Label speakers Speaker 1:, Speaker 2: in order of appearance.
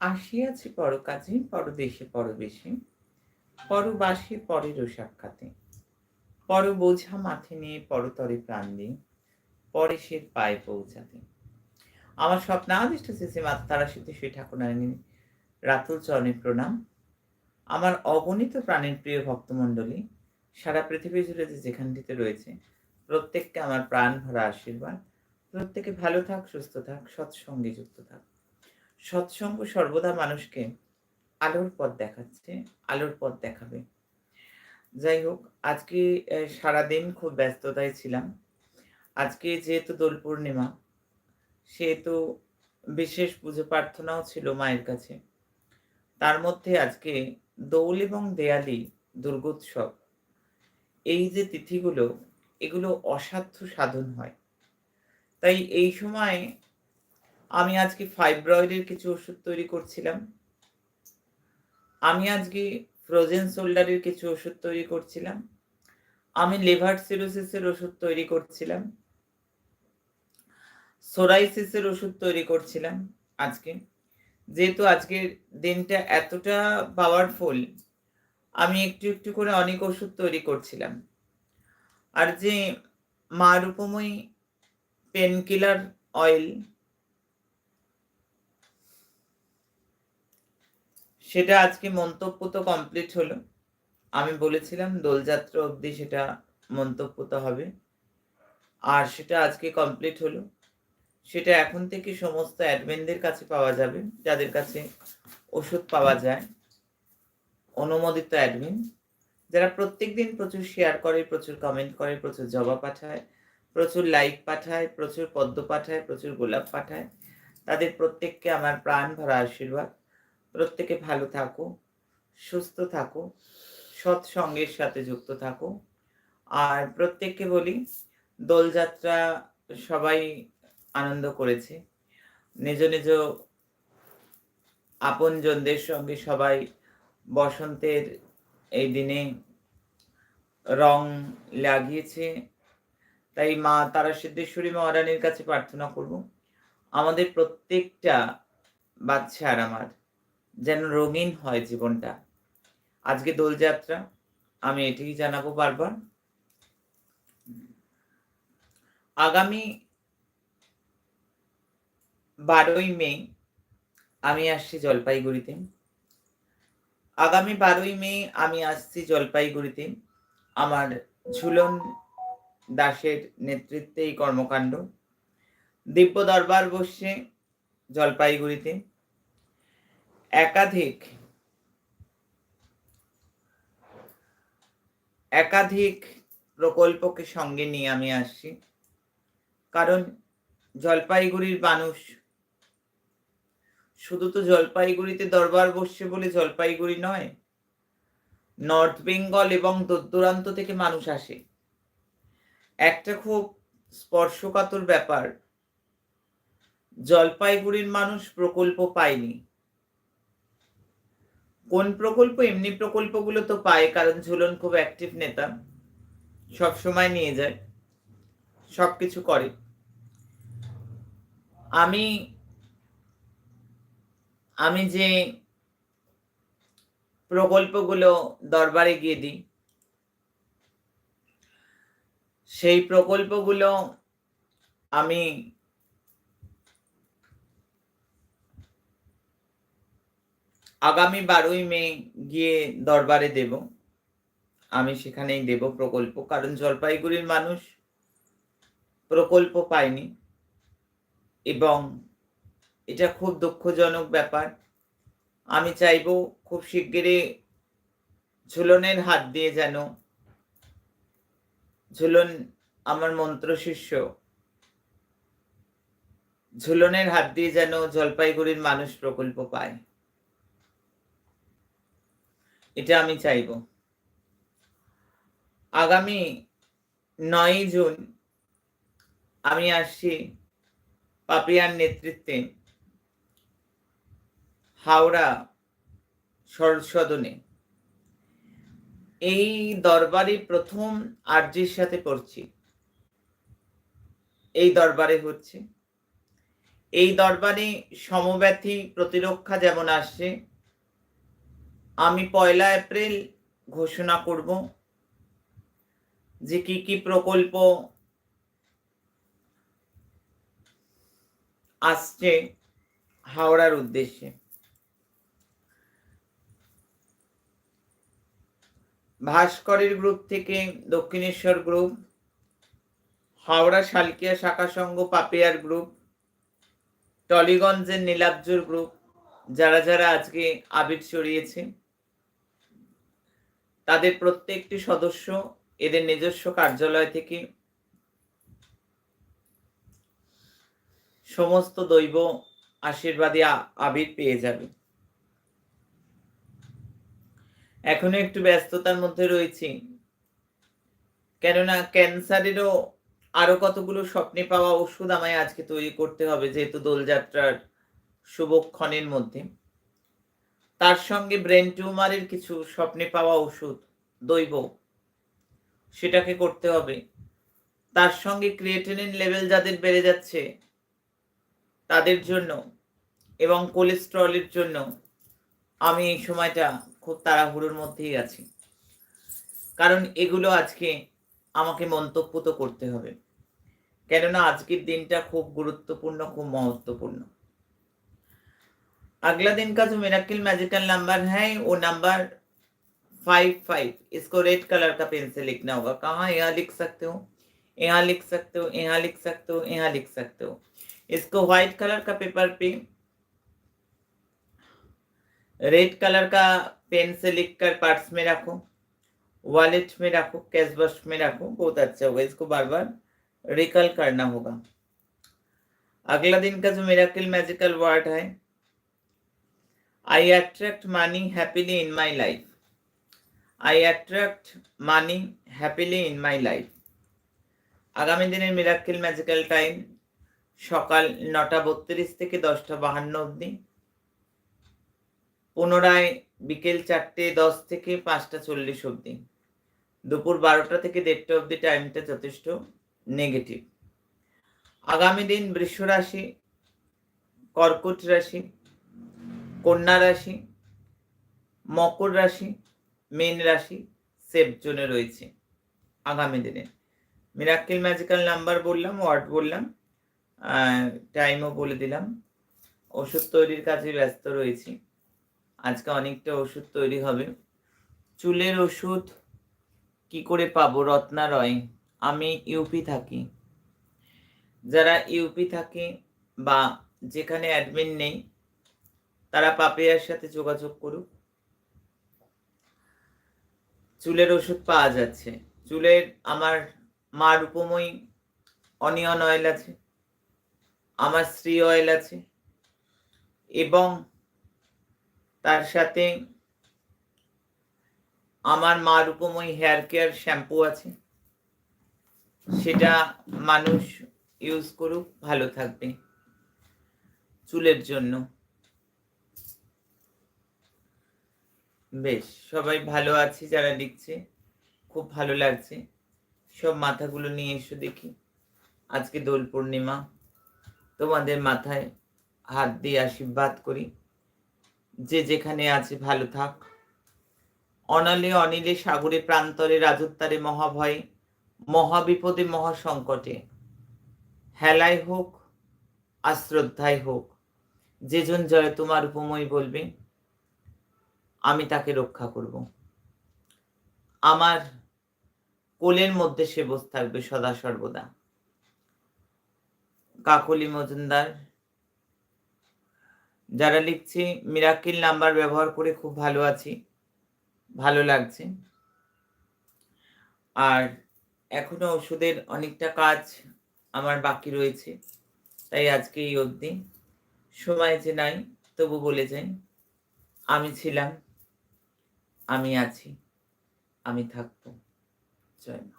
Speaker 1: আসিয়াছি পরকাজে, পরদেশে পরবেশে, পরবাসে পরেরও সাক্ষাতে। পর বোঝা মাথে নিয়ে পরতরে প্রাণ দিয়ে পরেশের পায়ে পৌঁছাতে। আমার স্বপ্ন স্বপ্নাদিষ্ট শ্রী মাতা তারা সিদ্ধি শ্রী ঠাকুরানী রাতুল চরণে প্রণাম। আমার অগণিত প্রাণের প্রিয় ভক্তমণ্ডলী, সারা পৃথিবী জুড়ে যে যেখানটিতে রয়েছে, প্রত্যেককে আমার প্রাণ ভরা আশীর্বাদ। প্রত্যেকে ভালো থাক, সুস্থ থাক, সৎসঙ্গে যুক্ত থাক। সৎসঙ্গ সর্বদা মানুষকে আলোর পথ দেখাচ্ছে, আলোর পথ দেখাবে। যাই হোক, আজকে সারাদিন খুব ব্যস্ততায় ছিলাম। আজকে যেহেতু দোল পূর্ণিমা, সেহেতু বিশেষ পুজো প্রার্থনাও ছিল মায়ের কাছে। তার মধ্যে আজকে দোল এবং দেয়ালি, দুর্গোৎসব, এই যে তিথিগুলো, এগুলো অসাধ্য সাধন হয়। তাই এই সময় আমি আজকে ফাইব্রয়েডের কিছু ওষুধ তৈরি করছিলাম। আমি আজকে ফ্রোজেন শোল্ডারের কিছু ওষুধ তৈরি করছিলাম। আমি লিভার সিরোসিসের ওষুধ তৈরি করছিলাম। সোরাইসিসের ওষুধ তৈরি করছিলাম আজকে। যেহেতু আজকের দিনটা এতটা পাওয়ারফুল আমি একটু একটু করে অনেক ওষুধ তৈরি করছিলাম। আর যে মা রূপময়ী পেন কিলার অয়েল সেটা আজকে মন্তব্য তো কমপ্লিট হলো। আমি বলেছিলাম দোলযাত্রা অবধি সেটা মন্তব্য তো হবে। আর সেটা আজকে কমপ্লিট হলো। সেটা এখন থেকে সমস্ত অ্যাডমিনদের কাছে পাওয়া যাবে, যাদের কাছে ওষুধ পাওয়া যায়। অনুমোদিত অ্যাডমিন যারা প্রত্যেক দিন প্রচুর শেয়ার করে, প্রচুর কমেন্ট করে, প্রচুর জবাব পাঠায়, প্রচুর লাইক পাঠায়, প্রচুর পদ্ম পাঠায়, প্রচুর গোলাপ পাঠায়, তাদের প্রত্যেককে আমার প্রাণ ভরা আশীর্বাদ। প্রত্যেকে ভালো থাকো, সুস্থ থাকো সৎসঙ্গের সাথে যুক্ত থাকো। আর প্রত্যেককে বলি, দোলযাত্রা সবাই আনন্দ করেছে। নিজ নিজ আপনজনদের সঙ্গে সবাই বসন্তের এই দিনে রং লাগিয়েছে। তাই মা তারা সিদ্ধেশ্বরী মহারানীর কাছে প্রার্থনা করব। আমাদের প্রত্যেকটা বাচ্চা আর আমার যেন রঙিন হয় জীবনটা। আজকে দোলযাত্রা, আমি এটাই জানাব বারবার। আগামী বারোই মে, আমি আসছি জলপাইগুড়িতে। আগামী বারোই মে, আমি আসছি জলপাইগুড়িতে। আমার ঝুলন দাসের নেতৃত্বে এই কর্মকাণ্ড। দিব্য দরবার বসছে জলপাইগুড়িতে। একাধিক একাধিক প্রকল্পকে সঙ্গে নিয়ে আমি আসছি। কারণ জলপাইগুড়ির মানুষ, শুধু তো জলপাইগুড়িতে দরবার বসছে বলে জলপাইগুড়ি নয়, নর্থ বেঙ্গল এবং দূরান্ত থেকে মানুষ আসে। একটা খুব স্পর্শকাতর ব্যাপার, জলপাইগুড়ির মানুষ প্রকল্প পায়নি। কোন প্রকল্প? এমনি প্রকল্পগুলো তো পায়, কারণ ঝুলন খুব অ্যাক্টিভ নেতা। সব সময় নিয়ে যায়, সব কিছু করে। আমি আমি যে প্রকল্পগুলো দরবারে গিয়ে দিই, সেই প্রকল্পগুলো আমি আগামী বারোই মে গিয়ে দরবারে দেব। আমি সেখানেই দেব প্রকল্প, কারণ জলপাইগুড়ির মানুষ প্রকল্প পায়নি এবং এটা খুব দুঃখজনক ব্যাপার। আমি চাইব খুব শিগগিরই ঝুলনের হাত দিয়ে যেন ঝুলন আমার মন্ত্র শিষ্য, ঝুলনের হাত দিয়ে যেন জলপাইগুড়ির মানুষ প্রকল্প পায়। এটা আমি চাইব। আগামী নয় জুন আমি আসছি পাপিয়ার নেতৃত্বে হাওড়া সদনে এই দরবারে প্রথম আর্যের সাথে পড়ছি। এই দরবারে হচ্ছে। এই দরবারে সমব্যথী প্রতিরক্ষা যেমন আসছে আমি পয়লা এপ্রিল ঘোষণা করব যে কি কি প্রকল্প আসছে হাওড়ার উদ্দেশ্যে। ভাস্করের গ্রুপ থেকে দক্ষিণেশ্বর গ্রুপ, হাওড়া শালকিয়া শাখা সংঘ পাপিয়ার গ্রুপ, টলিগঞ্জের নীলাব্জুর গ্রুপ, যারা যারা আজকে আবির চড়িয়েছে তাদের প্রত্যেকটি সদস্য এদের নিজস্ব কার্যালয় থেকে সমস্ত দৈব আশীর্বাদী আবির পেয়ে যাবে। এখনও একটু ব্যস্ততার মধ্যে রয়েছি। কেননা ক্যান্সারেরও আরও কতগুলো স্বপ্নে পাওয়া ওষুধ আমায় আজকে তৈরি করতে হবে, যেহেতু দোলযাত্রার শুভক্ষণের মধ্যে। তার সঙ্গে ব্রেন টিউমারের কিছু স্বপ্নে পাওয়া ওষুধ, দৈব। সেটাকে করতে হবে। তার সঙ্গে ক্রিয়েটিনিন লেভেল যাদের বেড়ে যাচ্ছে, তাদের জন্য এবং কোলেস্ট্রলের জন্য আমি এই সময়টা খুব তাড়াহুড়োর মধ্যেই আছি। কারণ এগুলো আজকে আমাকে মন্তব্য তো করতে হবে। কেননা আজকের দিনটা খুব গুরুত্বপূর্ণ, খুব মহত্বপূর্ণ। अगला दिन का जो मेराकिल मैजिकल नंबर है, वो नंबर फाइव फाइव इसको रेड कलर का पेन से लिखना होगा। कहाँ? यहाँ लिख सकते हो। यहाँ लिख सकते हो। यहाँ लिख सकते हो। यहाँ लिख सकते हो। इसको व्हाइट कलर का पेपर पे रेड कलर का पेन से लिखकर पर्स में रखो। वॉलेट में रखो। कैश बॉक्स में रखो। बहुत अच्छा होगा। इसको बार बार रिकल करना होगा। अगला दिन का जो मेराकिल मैजिकल वर्ड है I attract money happily in my life. I attract money happily in my life. আগামী দিনের মিরাক্কেল ম্যাজিক্যাল টাইম, সকাল নটা বত্রিশ থেকে দশটা বাহান্ন অবধি পুনরায় বিকেল চারটে দশ থেকে পাঁচটা চল্লিশ অবধি দুপুর বারোটা থেকে দেড়টা অবধি টাইমটা যথেষ্ট নেগেটিভ আগামী দিন বৃষ রাশি কর্কট রাশি কন্যা রাশি, মকর রাশি, মেন রাশি সেফ জোনে রয়েছে আগামী দিনে। মিরাক্কেল ম্যাজিক্যাল নাম্বার বললাম ওয়ার্ড বললাম টাইমও বলে দিলাম। ওষুধ তৈরির কাজে ব্যস্ত রয়েছি। আজকে অনেকটা ওষুধ তৈরি হবে। চুলের ওষুধ কি করে পাবো? রত্না রয় আমি ইউপি থাকি। যারা ইউপি থাকে বা যেখানে অ্যাডমিন নেই তারা পাপিয়ার সাথে যোগাযোগ করুক। চুলের ওষুধ পাওয়া যাচ্ছে। চুলের আমার মা রূপময়ী অনিয়ন অয়েল আছে, আমার স্ত্রী অয়েল আছে এবং তার সাথে আমার মা রূপময়ী হেয়ার কেয়ার শ্যাম্পু আছে। সেটা মানুষ ইউজ করুক, ভালো থাকবে। চুলের জন্য। বেশ, সবাই ভালো আছি যারা লিখছে খুব ভালো লাগছে। সব মাথাগুলো নিয়ে এসো দেখি। আজকে দোল পূর্ণিমা। তোমাদের মাথায় হাত দিয়ে আশীর্বাদ করি। যে যেখানে আছে ভালো থাক। অনলে অনিলে সাগরে প্রান্তরে রাজত্বারে মহাভয়ে, মহাবিপদে মহাসংকটে। হেলায় হোক, আশ্রদ্ধায় হোক যেজন জয় তোমার উপময় বলবে আমি তাকে রক্ষা করব। আমার কোলের মধ্যে সে বস থাকবে সদা সর্বদা। কাকলি মজুমদার, যারা লিখছি মিরাকিল নাম্বার ব্যবহার করে খুব ভালো আছি, ভালো লাগছে। আর এখনও ওষুধের অনেকটা কাজ আমার বাকি রয়েছে, তাই আজকে এই অবধি। সময় যে নাই, তবু বলে যাই, আমি ছিলাম। আমি আছি আমি থাকব জয় মা।